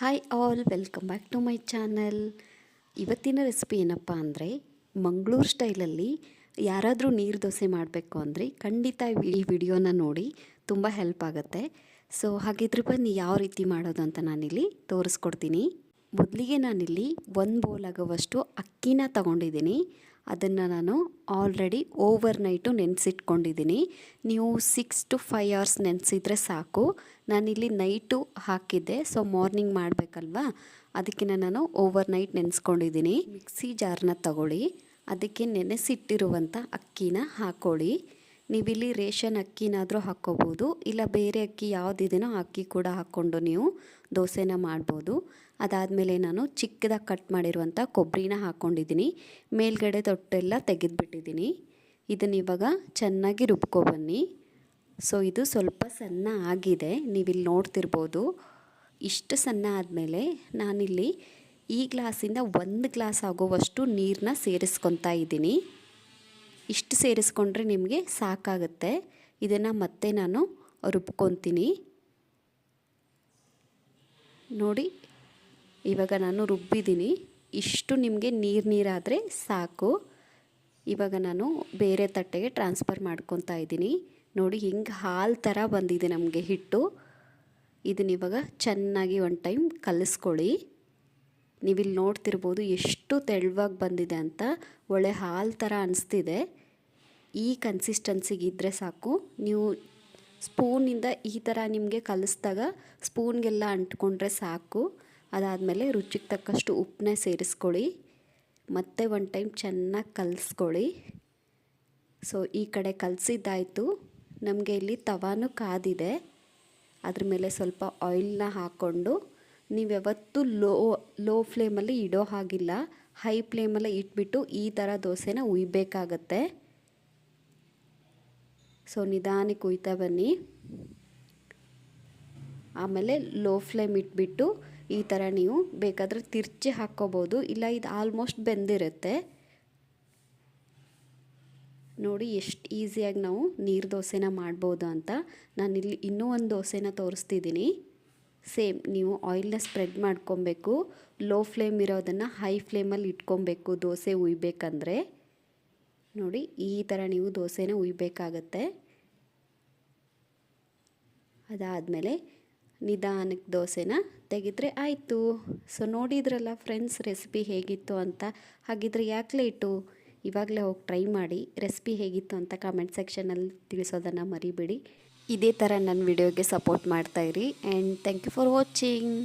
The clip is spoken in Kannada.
Hi all welcome back to my channel ಇವತ್ತಿನ ರೆಸಿಪಿ ಏನಪ್ಪ ಅಂದರೆ ಮಂಗಳೂರು ಸ್ಟೈಲಲ್ಲಿ ಯಾರಾದರೂ ನೀರು ದೋಸೆ ಮಾಡಬೇಕು ಅಂದರೆ ಖಂಡಿತ ಈ ವಿಡಿಯೋನ ನೋಡಿ ತುಂಬ ಹೆಲ್ಪ್ ಆಗುತ್ತೆ. ಸೊ ಹಾಗಿದ್ರೆ ಬನ್ನಿ ಯಾವ ರೀತಿ ಮಾಡೋದು ಅಂತ ನಾನಿಲ್ಲಿ ತೋರಿಸ್ಕೊಡ್ತೀನಿ. ಮೊದಲಿಗೆ ನಾನಿಲ್ಲಿ ಒಂದು ಬೌಲ್ ಆಗೋವಷ್ಟು ಅಕ್ಕಿನ ತಗೊಂಡಿದ್ದೀನಿ. ಅದನ್ನು ನಾನು ಆಲ್ರೆಡಿ ಓವರ್ ನೈಟು ನೆನೆಸಿಟ್ಕೊಂಡಿದ್ದೀನಿ ನೀವು ಸಿಕ್ಸ್ ಟು ಫೈವ್ ಅವರ್ಸ್ ನೆನೆಸಿದ್ರೆ ಸಾಕು. ನಾನಿಲ್ಲಿ ನೈಟು ಹಾಕಿದ್ದೆ ಸೊ ಮಾರ್ನಿಂಗ್ ಮಾಡಬೇಕಲ್ವಾ? ಅದಕ್ಕೆ ನಾನು ಓವರ್ ನೈಟ್ ನೆನೆಸ್ಕೊಂಡಿದ್ದೀನಿ ಮಿಕ್ಸಿ ಜಾರ್ನ ತಗೊಳ್ಳಿ. ಅದಕ್ಕೆ ನೆನೆಸಿಟ್ಟಿರುವಂಥ ಅಕ್ಕಿನ ಹಾಕ್ಕೊಳ್ಳಿ ನೀವಿಲ್ಲಿ ರೇಷನ್ ಅಕ್ಕಿನಾದರೂ ಹಾಕ್ಕೋಬೋದು, ಇಲ್ಲ ಬೇರೆ ಅಕ್ಕಿ ಯಾವುದಿದೆಯೋ ಅಕ್ಕಿ ಕೂಡ ಹಾಕ್ಕೊಂಡು ನೀವು ದೋಸೆನ ಮಾಡ್ಬೋದು. ಅದಾದಮೇಲೆ ನಾನು ಚಿಕ್ಕದಾಗಿ ಕಟ್ ಮಾಡಿರುವಂಥ ಕೊಬ್ಬರಿನ ಹಾಕ್ಕೊಂಡಿದ್ದೀನಿ. ಮೇಲ್ಗಡೆ ತೊಟ್ಟೆಲ್ಲ ತೆಗೆದುಬಿಟ್ಟಿದ್ದೀನಿ. ಇದನ್ನು ಇವಾಗ ಚೆನ್ನಾಗಿ ರುಬ್ಕೊಬನ್ನಿ ಸೊ, ಇದು ಸ್ವಲ್ಪ ಸಣ್ಣ ಆಗಿದೆ, ನೀವಿಲ್ಲಿ ನೋಡ್ತಿರ್ಬೋದು. ಇಷ್ಟು ಸಣ್ಣ ಆದಮೇಲೆ ನಾನಿಲ್ಲಿ ಈ ಗ್ಲಾಸಿಂದ ಒಂದು ಗ್ಲಾಸ್ ಆಗುವಷ್ಟು ನೀರನ್ನ ಸೇರಿಸ್ಕೊತಾ ಇದ್ದೀನಿ. ಇಷ್ಟು ಸೇರಿಸ್ಕೊಂಡ್ರೆ ನಿಮಗೆ ಸಾಕಾಗುತ್ತೆ. ಇದನ್ನು ಮತ್ತೆ ನಾನು ರುಬ್ಕೊತೀನಿ. ನೋಡಿ, ಇವಾಗ ನಾನು ರುಬ್ಬಿದ್ದೀನಿ. ಇಷ್ಟು ನಿಮಗೆ ನೀರು ನೀರಾದರೆ ಸಾಕು. ಇವಾಗ ನಾನು ಬೇರೆ ತಟ್ಟೆಗೆ ಟ್ರಾನ್ಸ್ಫರ್ ಮಾಡ್ಕೊತಾ ಇದ್ದೀನಿ. ನೋಡಿ, ಹಿಂಗೆ ಹಾಲು ಥರ ಬಂದಿದೆ ನಮಗೆ ಹಿಟ್ಟು. ಇದನ್ನ ಇವಾಗ ಚೆನ್ನಾಗಿ ಒನ್ ಟೈಮ್ ಕಲಿಸ್ಕೊಳ್ಳಿ. ನೀವಿಲ್ಲಿ ನೋಡ್ತಿರ್ಬೋದು ಎಷ್ಟು ತೆಳುವಾಗಿ ಬಂದಿದೆ ಅಂತ ಒಳ್ಳೆ ಹಾಲು ಥರ ಅನಿಸ್ತಿದೆ. ಈ ಕನ್ಸಿಸ್ಟೆನ್ಸಿಗೆ ಇದ್ದರೆ ಸಾಕು. ನೀವು ಸ್ಪೂನಿಂದ ಈ ಥರ ನಿಮಗೆ ಕಲಿಸ್ದಾಗ ಸ್ಪೂನ್ಗೆಲ್ಲ ಅಂಟ್ಕೊಂಡ್ರೆ ಸಾಕು. ಅದಾದಮೇಲೆ ರುಚಿಗೆ ತಕ್ಕಷ್ಟು ಉಪ್ಪನ್ನೇ ಸೇರಿಸ್ಕೊಳ್ಳಿ. ಮತ್ತೆ ಒನ್ ಟೈಮ್ ಚೆನ್ನಾಗಿ ಕಲಿಸ್ಕೊಳ್ಳಿ. ಸೊ ಈ ಕಡೆ ಕಲಸಿದ್ದಾಯಿತು. ನಮಗೆ ಇಲ್ಲಿ ತವಾನು ಕಾದಿದೆ. ಅದ್ರ ಮೇಲೆ ಸ್ವಲ್ಪ ಆಯಿಲ್ನ ಹಾಕ್ಕೊಂಡು ನೀವು ಯಾವತ್ತೂ ಲೋ ಲೋ ಫ್ಲೇಮಲ್ಲಿ ಇಡೋ ಹಾಗಿಲ್ಲ. ಹೈ ಫ್ಲೇಮಲ್ಲಿ ಇಟ್ಬಿಟ್ಟು ಈ ಥರ ದೋಸೆನ ಉಯ್ಬೇಕಾಗತ್ತೆ. ಸೊ, ನಿಧಾನಕ್ಕೆ ಉಯ್ತಾ ಬನ್ನಿ. ಆಮೇಲೆ ಲೋ ಫ್ಲೇಮ್ ಇಟ್ಬಿಟ್ಟು ಈ ಥರ ನೀವು ಬೇಕಾದರೆ ತಿರ್ಚಿ ಹಾಕ್ಕೋಬೋದು. ಇಲ್ಲ, ಇದು ಆಲ್ಮೋಸ್ಟ್ ಬೆಂದಿರುತ್ತೆ. ನೋಡಿ, ಎಷ್ಟು ಈಸಿಯಾಗಿ ನಾವು ನೀರು ದೋಸೆನ ಮಾಡ್ಬೋದು ಅಂತ. ನಾನಿಲ್ಲಿ ಇನ್ನೂ ಒಂದು ದೋಸೆನ ತೋರಿಸ್ತಿದ್ದೀನಿ. ಸೇಮ್ ನೀವು ಆಯಿಲ್ನ ಸ್ಪ್ರೆಡ್ ಮಾಡ್ಕೊಬೇಕು. ಲೋ ಫ್ಲೇಮ್ ಇರೋದನ್ನು ಹೈ ಫ್ಲೇಮಲ್ಲಿ ಇಟ್ಕೊಬೇಕು ದೋಸೆ ಉಯ್ಬೇಕಂದ್ರೆ. ನೋಡಿ, ಈ ಥರ ನೀವು ದೋಸೆನ ಉಯ್ಬೇಕಾಗತ್ತೆ. ಅದಾದಮೇಲೆ ನಿಧಾನಕ್ಕೆ ದೋಸೆನ ತೆಗೆದ್ರೆ ಆಯಿತು. ಸೊ ನೋಡಿದ್ರಲ್ಲ ಫ್ರೆಂಡ್ಸ್ ರೆಸಿಪಿ ಹೇಗಿತ್ತು ಅಂತ. ಹಾಗಿದ್ರೆ ಯಾಕೆ ಲೇಟು ಇವಾಗಲೇ ಹೋಗಿ ಟ್ರೈ ಮಾಡಿ ರೆಸಿಪಿ ಹೇಗಿತ್ತು ಅಂತ ಕಮೆಂಟ್ ಸೆಕ್ಷನಲ್ಲಿ ತಿಳಿಸೋದನ್ನು ಮರಿಬೇಡಿ. ಇದೇ ಥರ ನನ್ನ ವಿಡಿಯೋಗೆ support ಮಾಡ್ತಾಯಿರಿ and thank you for watching